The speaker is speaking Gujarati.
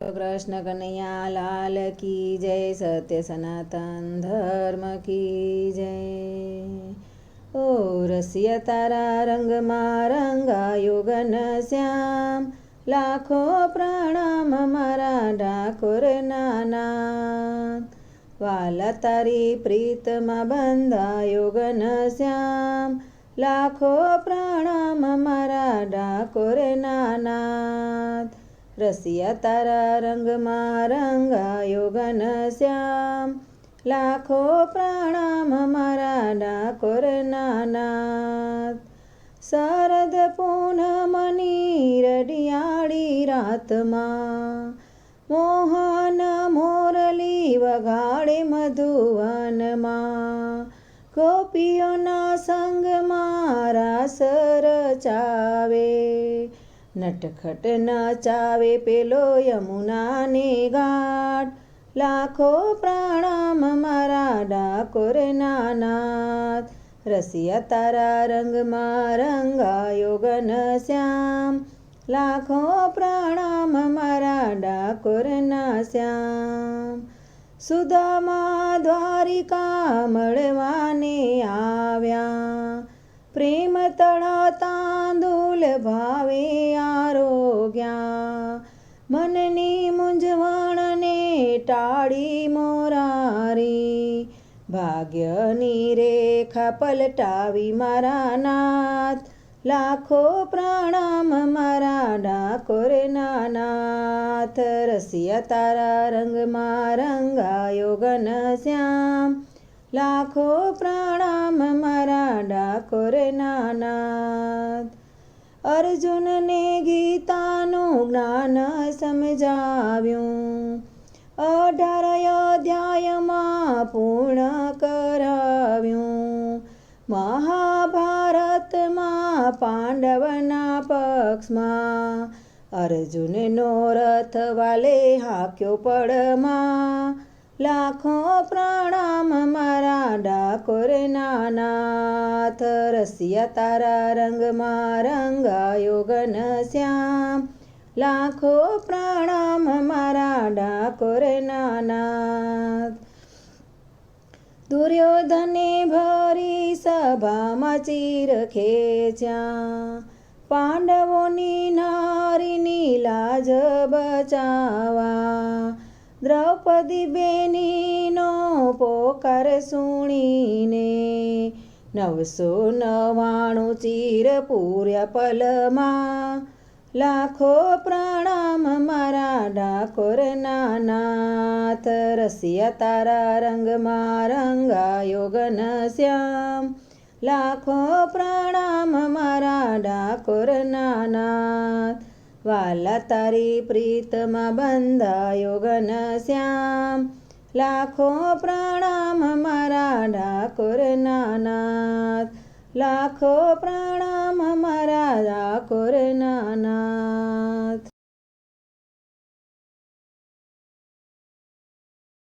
કૃષ્ણ કનૈયા લાલ કી જય, સત્ય સનાતન ધર્મ કી જય. ઓ રસિયા તારા રંગમાં રંગાયો ઘન શ્યામ, લાખો પ્રણામ મારા ડાકોર નાના વાલા તારી પ્રીતમાં બંધાયો ઘન શ્યામ, લાખો પ્રણામ મારા ડાકોર નાનાથ રસિયા તારા રંગમાં રંગાયો ઘન શ્યામ. લાખો પ્રણામ મારા ડાકોર નાનાથ. શરદ પૂનમની રડિયાળી રાતમાં. મોહન મોરલી વગાડે મધુવનમાં. ગોપીઓના સંગમાં રાસ રચાવે નટખટ નચાવે પેલો યમુનાને ઘાટ લાખો પ્રણામ મારા ડાકોર નાનાથ. રસિયા તારા રંગમાં રંગાયો ઘન શ્યામ. લાખો પ્રણામ મારા ડાકોર ના શ્યામ સુદામા દ્વારિકા મળવાને આવ્યા. પ્રેમ તાંદુલ ભાવે આરોગ્યા. મનની મૂંઝવણને ટાળી મોરારી. ભાગ્યની રેખા પલટાવી મારા નાથ. લાખો પ્રણામ મારા ડાકોર નાથ રસિયા તારા રંગમાં રંગાયો ઘન શ્યામ. લાખો પ્રણામ મારા ડાકોર નાનાથ. અર્જુનને ગીતાનું જ્ઞાન સમજાવ્યું. અઢાર અધ્યાયમાં પૂર્ણ કરાવ્યું. મહાભારતમાં પાંડવના પક્ષમાં અર્જુનનો રથ વાલે હાક્યો પડમાં. લાખો પ્રણામ મારા ડાકોર નાનાથ રસિયા તારા રંગમાં રંગાયો ઘન શ્યામ લાખો પ્રણામ મારા ડાકોર નાનાથ દુર્યોધને ભરી સભામાં ચીર ખેચ્યા પાંડવોની નારીની લાજ બચાવા દ્રૌપદી બેનીનો પોકાર સુણીને નવસો નવાણું ચીર પૂર્યા પલમાં. લાખો પ્રણામ મારા ડાકોર નાનાથ, રસિયા તારા રંગમાં રંગાયો શ્યામ લાખો પ્રણામ મારા ડાકોર નાનાથ વાલા તારી પ્રીતમાં બંધાયો ઘન શ્યામ લાખો પ્રણામ મારા ડાકોર નાનાથ. લાખો પ્રણામ મારા ડાકોર નાના